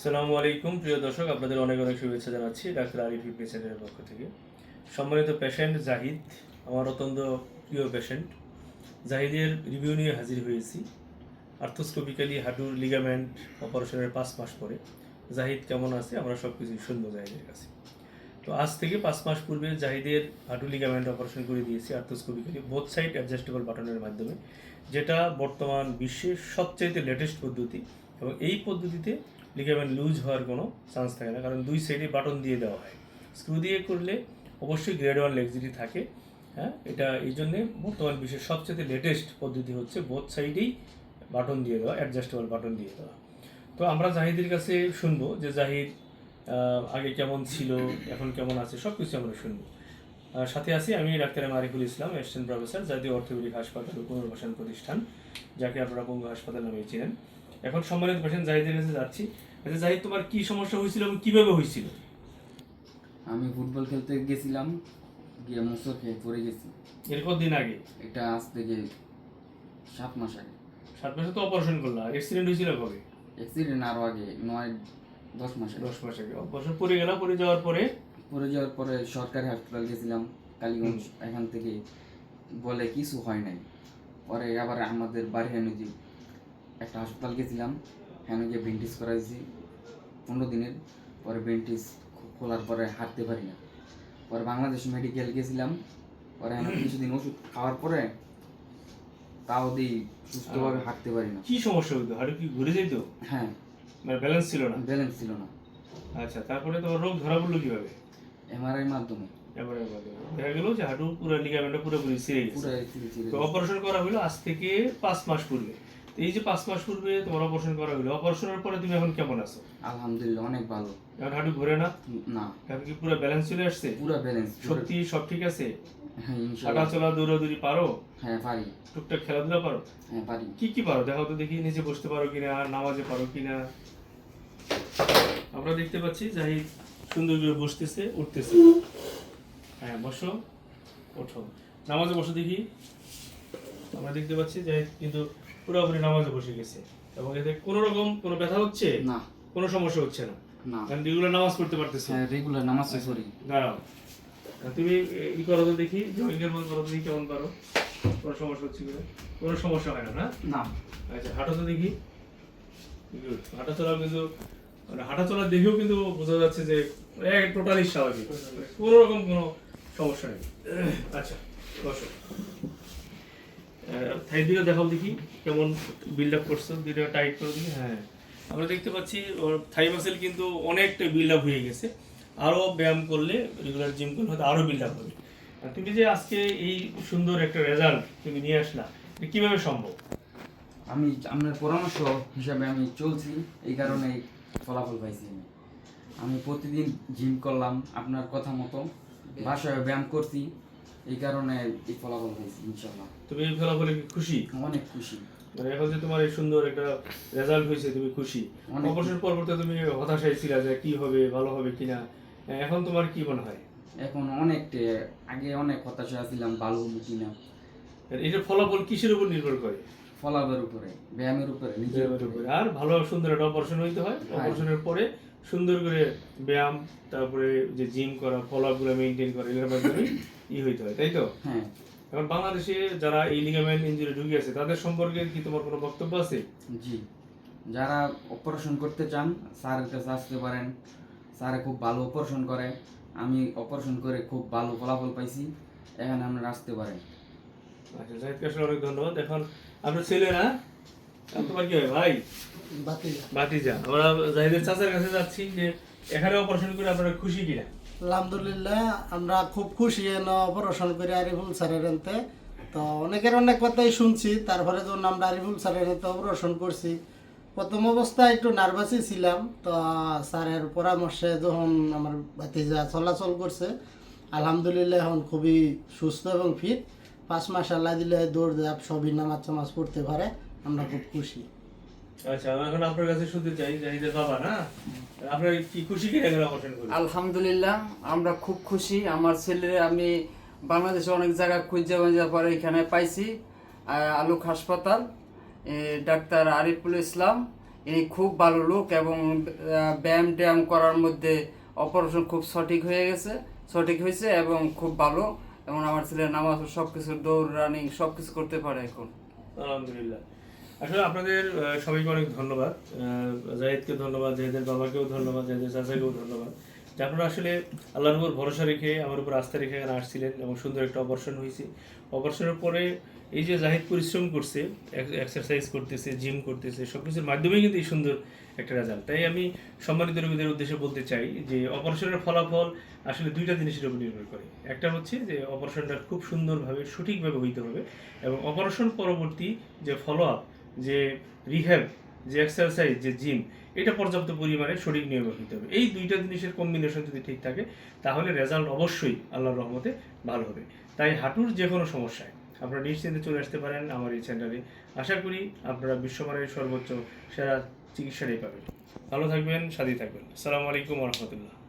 আসসালামু আলাইকুম। প্রিয় দর্শক, আপনাদের অনেক অনেক শুভেচ্ছা জানাচ্ছি ডাক্তার আরিফ পেশেন্টের পক্ষ থেকে। সম্মানিত পেশেন্ট জাহিদ, আমার অত্যন্ত প্রিয় পেশেন্ট। জাহিদের রিভিউ নিয়ে হাজির হয়েছি। আর্থোস্কোপিক্যালি হাঁটুর লিগামেন্ট অপারেশনের পাঁচ মাস পরে। জাহিদ কেমন আছে? আমরা সব কিছুই শুনব জাহিদের কাছে। তো আজ থেকে পাঁচ মাস পূর্বে জাহিদের হাঁটু লিগামেন্ট অপারেশন করে দিয়েছি আর্থোস্কোপিক্যালি বোথ সাইড অ্যাডজাস্টেবল বাটনের মাধ্যমে, যেটা বর্তমান বিশ্বের সবচাইতে লেটেস্ট পদ্ধতি এবং এই পদ্ধতিতে লিগামেন্ট লুজ হওয়ার কোনো চান্স থাকে না। কারণ দুই সাইডে বাটন দিয়ে দেওয়া হয়। স্ক্রু দিয়ে করলে অবশ্যই গ্রেড ওয়ান লেগজিটি থাকে। হ্যাঁ এটা এই জন্যে বর্তমান বিশ্বের সবচেয়ে লেটেস্ট পদ্ধতি হচ্ছে বোথ সাইডেই বাটন দিয়ে দেওয়া অ্যাডজাস্টেবল বাটন দিয়ে দেওয়া। তো আমরা জাহিদের কাছে শুনব যে জাহিদ আগে কেমন ছিল, এখন কেমন আছে সব কিছু আমরা শুনব। সাথে আছি আমি doctor M Ariful Islam assistant professor জাতীয় অর্থোপেডিক হাসপাতাল পুনর্বাসন প্রতিষ্ঠান যাকে আপনারা বঙ্গ হাসপাতাল নামে চেনেন। এখন সম্মানিত পেশেন্ট জাহিদের কাছে যাচ্ছি। আচ্ছা জাহিদ তোমার কি সমস্যা হয়েছিল এবং কীভাবে হয়েছিল? আমি ফুটবল খেলতে গেছিলাম গিয়ে মোসর খেয়ে পড়ে গেছি। এর দিন আগে? এটা আজ থেকে সাত মাস আগে। সাত মাসে তো অপারেশন করলাম অ্যাক্সিডেন্ট হয়েছিল কবে? অ্যাক্সিডেন্ট আরও আগে নয় দশ মাস আগে। দশ মাস আগে। অপারেশন পরে গেলাম পরে যাওয়ার পরে? পড়ে যাওয়ার পরে সরকারি হাসপাতাল গেছিলাম কালীগঞ্জ। এখান থেকে বলে কিছু হয় নাই। পরে আবার আমাদের বাড়ি হেন একটা হাসপাতাল গেছিলাম। হেন গিয়ে বেন্টিস করাইছি। পনেরো দিনের পরে বেন্টিস খোলার পরে হাঁটতে পারি না। পরে বাংলাদেশ মেডিকেল গেছিলাম। পরে হেন কিছুদিন ওষুধ খাওয়ার পরে তাও দিই সুস্থভাবে হাঁটতে পারি না। কি সমস্যা হতো হাঁটু কি ঘুরে যেত হ্যাঁ। মানে ব্যালেন্স ছিল না? ব্যালেন্স ছিল না। আচ্ছা তারপরে তোমার রোগ ধরা পড়ল কীভাবে? এমআরআই মাধ্যমে। এবারে দেখা গেল যে হাঁটু পুরো লিগামেন্টটা পুরোপুরি ছিঁড়ে গেছে। তো অপারেশন করা হলো আজ থেকে পাঁচ মাস পূর্বে। এই যে পাঁচ মাস পূর্বে তোমার অপারেশন করা হলো অপারেশনের পরে তুমি এখন কেমন আছো? আলহামদুলিল্লাহ অনেক ভালো। এখন হাঁটু ঘুরে না? না। এখন কি পুরো ব্যালেন্স চলে আসছে? পুরো ব্যালেন্স সত্যি সব ঠিক আছে? হ্যাঁ হাঁটা চলা দৌড়াদৌড়ি পারো? হ্যাঁ পারি। টুকটাক খেলাধুলা পারো? হ্যাঁ পারি। কি কি পারো? দেখো তো দেখি নিচে বসতে পারো কিনা আর নামাজে পারো কিনা। আমরা দেখতে পাচ্ছি জাহিদ সুন্দর করে বসতেছে উঠতেছে। হ্যাঁ বসো ওঠো। নামাজে বসো দেখি। আমরা দেখতে পাচ্ছি জাহিদ কিন্তু পুরোপুরি নামাজে বসে গেছে। এবং এতে কোনো রকম কোনো ব্যথা হচ্ছে? না। কোনো সমস্যা হচ্ছে না। না। কারণ রেগুলার নামাজ পড়তে পারতেছে হ্যাঁ রেগুলার নামাজ শেষ করি দাঁড়াও। তুমি ই করো তো দেখি জয়েন্টের মধ্যে করো তো দেখি কেমন পারো। কোনো সমস্যা হচ্ছে কিনা? কোনো সমস্যা হয় না না? না। আচ্ছা হাঁটা তো দেখি. হাঁটা চলা কিন্তু মানে হাঁটা চলা দেখেও কিন্তু বোঝা যাচ্ছে যে টোটালি স্বাভাবিক। কোনো রকম কোনো সমস্যা নেই। আচ্ছা বসো। থাই দিকে দেখাও দেখি কেমন বিল্ড আপ করছ দুইটা টাইট করে দিই হ্যাঁ। আমরা দেখতে পাচ্ছি ওর থাই মাসেল কিন্তু অনেকটা বিল্ড আপ হয়ে গেছে। আরও ব্যায়াম করলে রেগুলার জিম করলে হয়তো আরও বিল্ড আপ হবে। তুমি যে আজকে এই সুন্দর একটা রেজাল্ট তুমি নিয়ে আসলা এটা কীভাবে সম্ভব? আমি আপনার পরামর্শ হিসাবে আমি চলছি এই কারণে ফলাফল পাইছি আমি। আমি প্রতিদিন জিম করলাম আপনার কথা মতো। বাসায় ব্যায়াম করছি। এই কারণে এই ফলাফল পাইছি ইনশাল্লাহ তুমি এই ফলাফলে খুশি? অনেক খুশি। মানে এখন যে তোমার এই সুন্দর একটা রেজাল্ট হয়েছে তুমি খুশি। অবসর পরবর্তী তুমি হতাশায় ছিলা যে কি হবে ভালো হবে কিনা? এখন তোমার কি মনে হয়? এখন অনেকটা আগে অনেক হতাশা ছিলাম ভালো হলো কিনা। এটার ফলাফল কিসের উপর নির্ভর করে? ফলাফলের উপরে ব্যায়ামের উপরে নিজের ব্যায়ামের উপরে। আর ভালো সুন্দর একটা অপারেশন হইতে হয়। হ্যাঁ। অপারেশনের পরে সুন্দর করে ব্যায়াম তারপরে যে জিম করা ফলো গুলো মেনটেন করা এগুলোর মাধ্যমে ই হইতে হয় তাই তো? হ্যাঁ। এখন বাংলাদেশে যারা এই লিগামেন্ট ইঞ্জুরি ঢুকে আছে তাদের সম্পর্কে কি তোমার কোনো বক্তব্য আছে? জি। যারা অপারেশন করতে চান স্যারের কাছে আসতে পারেন। স্যারে খুব ভালো অপারেশন করে। আমি অপারেশন করে খুব ভালো ফলাফল পাইছি। এখানে আপনারা আসতে পারেন। আচ্ছা জাহিদকে আসলে অনেক ধন্যবাদ। এখন আপনার ছেলে না? আর তোমার কি হয় ভাই? ভাতিজা আমরা জাহিদের চাচার কাছে যাচ্ছি যে এখানে অপারেশন করে আপনারা খুশি কিনা? আলহামদুলিল্লাহ আমরা খুব খুশি এনে অপারেশন করে আরিফুল স্যারের তো অনেকের অনেক কথাই শুনছি তারপরে যখন আমরা আরিফুল স্যারের অপারেশন করছি প্রথম অবস্থায় একটু নার্ভাসই ছিলাম। তো স্যারের পরামর্শে যখন আমার ভাতিজা চলাচল করছে আলহামদুলিল্লাহ এখন খুবই সুস্থ এবং ফিট পাঁচ মাস আল্লাহ দিলে দৌড় সবই নামাজ চামাজ পড়তে পারে। আমরা খুব খুশি। আচ্ছা আমি এখন আপনার কাছে শুনতে চাই জাহিদের বাবা না? আপনার কি খুশি কিনা এখানে অপারেশন করে আলহামদুলিল্লাহ আমরা খুব খুশি। আমার ছেলে আমি বাংলাদেশে অনেক জায়গা খুঁজে খুঁজে পরে এখানে পাইছি আলোক হাসপাতাল। ডাক্তার আরিফুল ইসলাম ইনি খুব ভালো লোক এবং ব্যায়াম ট্যায়াম করার মধ্যে অপারেশন খুব সঠিক হয়ে গেছে সঠিক হয়েছে এবং খুব ভালো। এবং আমার ছেলে নামাজ সব কিছু দৌড় রানিং সব কিছু করতে পারে এখন। আলহামদুলিল্লাহ। আসলে আপনাদের সবাইকে অনেক ধন্যবাদ। জাহিদকে ধন্যবাদ, জাহিদের বাবাকেও ধন্যবাদ, জাহিদের চাচাকেও ধন্যবাদ। যে আপনারা আসলে আল্লাহর উপর ভরসা রেখে আমার উপর আস্থা রেখে এখানে আসছিলেন এবং সুন্দর একটা অপারেশন হয়েছে। অপারেশনের পরে এই যে জাহিদ পরিশ্রম করছে এক্সারসাইজ করতেছে জিম করতেছে সব কিছুর মাধ্যমেই কিন্তু এই সুন্দর একটা রেজাল্ট তাই আমি সম্মানিত রোগীদের উদ্দেশ্যে বলতে চাই যে অপারেশনের ফলাফল আসলে দুইটা জিনিসের উপর নির্ভর করে। একটা হচ্ছে যে অপারেশনটা খুব সুন্দরভাবে, সঠিকভাবে হইতে হবে এবং অপারেশন পরবর্তী যে ফলো আপ যে রিহ্যাব যে এক্সারসাইজ যে জিম এটা পর্যাপ্ত পরিমাণে সঠিক নিয়মে হইতে হবে। এই দুইটা জিনিসের কম্বিনেশন যদি ঠিক থাকে, তাহলে রেজাল্ট অবশ্যই আল্লাহর রহমতে ভালো হবে। তাই হাঁটুর যে কোনো সমস্যায় আপনারা নিশ্চিন্তে চলে আসতে পারেন আমার এই সেন্টারে আশা করি আপনারা বিশ্বমানের সর্বোচ্চ সেরা চিকিৎসাটাই পাবেন। ভালো থাকবেন সাথী থাকবেন। আসসালামু আলাইকুম রহমতুল্লাহ।